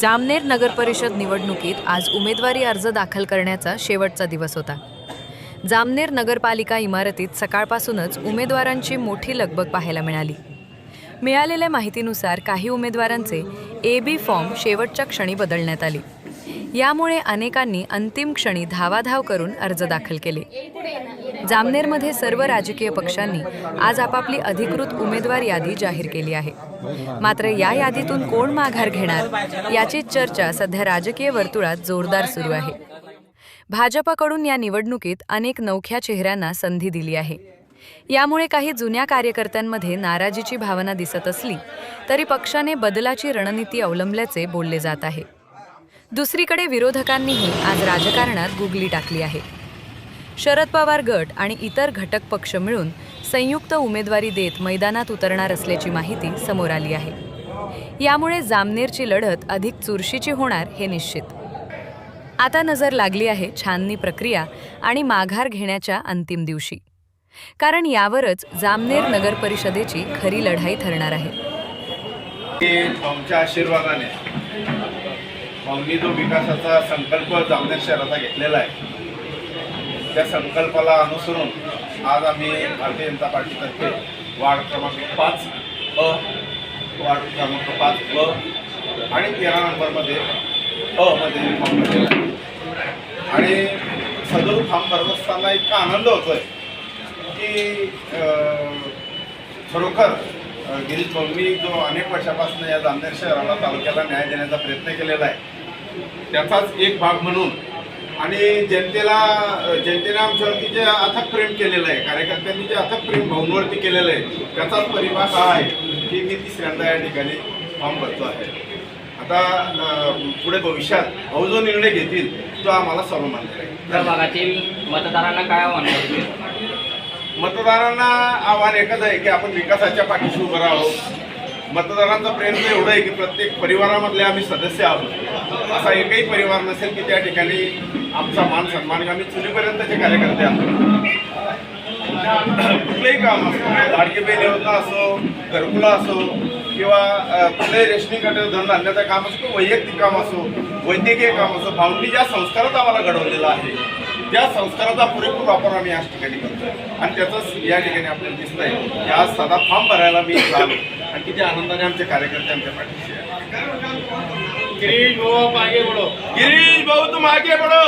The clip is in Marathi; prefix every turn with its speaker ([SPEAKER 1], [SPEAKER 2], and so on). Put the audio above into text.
[SPEAKER 1] जामनेर नगर परिषद निवडणुकीत आज उमेदवारी अर्ज दाखल करण्याचा शेवटचा दिवस होता. जामनेर नगरपालिका इमारतीत सकाळपासूनच उमेदवारांची मोठी लगबग पाहायला मिळाली. मिळालेल्या माहितीनुसार काही उमेदवारांचे ए बी फॉर्म शेवटच्या क्षणी बदलण्यात आले. यामुळे अनेकांनी अंतिम क्षणी धावाधाव करून अर्ज दाखल केले. जामनेरमध्ये सर्व राजकीय पक्षांनी आज आपापली अधिकृत उमेदवार यादी जाहीर केली आहे. मात्र या यादीतून कोण माघार घेणार याची चर्चा सध्या राजकीय वर्तुळात जोरदार सुरू आहे. भाजपकडून या निवडणुकीत अनेक नवख्या चेहऱ्यांना संधी दिली आहे. यामुळे काही जुन्या कार्यकर्त्यांमध्ये नाराजीची भावना दिसत असली तरी पक्षाने बदलाची रणनीती अवलंबल्याचे बोलले जात आहे. दुसरीकडे विरोधकांनीही आज राजकारणात गुगली टाकली आहे. शरद पवार गट आणि इतर घटक पक्ष मिळून संयुक्त उमेदवारी देत मैदानात उतरणार असल्याची माहिती समोर आली आहे. यामुळे जामनेरची लढत अधिक चुरशीची होणार हे निश्चित. आता नजर लागली आहे छाननी प्रक्रिया आणि माघार घेण्याच्या अंतिम दिवशी. कारण यावरच जामनेर नगर परिषदेची खरी लढाई ठरणार आहे.
[SPEAKER 2] आमच्या आशीर्वादाने भाऊंनी जो विकासाचा संकल्प जामनेर शहराचा घेतलेला आहे त्या संकल्पाला अनुसरून आज आम्ही भारतीय जनता पार्टीतर्फे वार्ड क्रमांक पाच अ वार्ड क्रमांक पाच ब आणि तेरा नंबरमध्ये अ मध्ये फॉर्म भरलेला आहे. आणि सदर फॉर्म भरत असताना इतका आनंद होतोय की खरोखर अ, गिरीश भाऊंनी जो अनेक वर्षापासून या जामनेर शहराला तालुक्याला न्याय देण्याचा प्रयत्न केलेला आहे त्याचाच एक भाग म्हणून. आणि जनतेला जनतेने आमच्यावरती जे अथक प्रेम केलेलं आहे. कार्यकर्त्यांनी जे अथक प्रेम भाऊंवरती केलेलं आहे त्याचाच परिभाग हा आहे की मी तिसऱ्यांदा या ठिकाणी फॉर्म भरतो आहे. आता पुढे भविष्यात भाऊ जो निर्णय घेतील तो आम्हाला सर्व मान्य आहे
[SPEAKER 3] भागातील मतदारांना काय आव्हान
[SPEAKER 2] मतदारांना आव्हान एकच आहे की आपण विकासाच्या पाठीशी उभं राहावं. मतदारांचा प्रयत्न एवढं आहे की प्रत्येक परिवारामधले आम्ही सदस्य आहोत. असा एकही परिवार नसेल की त्या ठिकाणी आमचा मान सन्मान आम्ही चुलीपर्यंतचे कार्यकर्ते आहोत. कुठलंही काम असो लाडकी बहीण योजना असो घरकुला असो किंवा कुठलंही कुठल्याही रेशनिंग गट धनधान्याचं काम असो किंवा वैयक्तिक काम असो वैद्यकीय काम असो भावनी ज्या संस्कारात आम्हाला घडवलेलं आहे त्या संस्काराचा पुरेपूर वापर आम्ही याच ठिकाणी करतो आणि त्याचंच या ठिकाणी आपल्याला दिसतंय. की आज साधा फॉर्म भरायला मी इथं आलो. आणि किती आनंदाने आमचे कार्यकर्ते आमच्या पाठीशी
[SPEAKER 3] गिरीश भाऊ मागे बढो
[SPEAKER 2] गिरीश भाऊ तुम आगे बढ़ो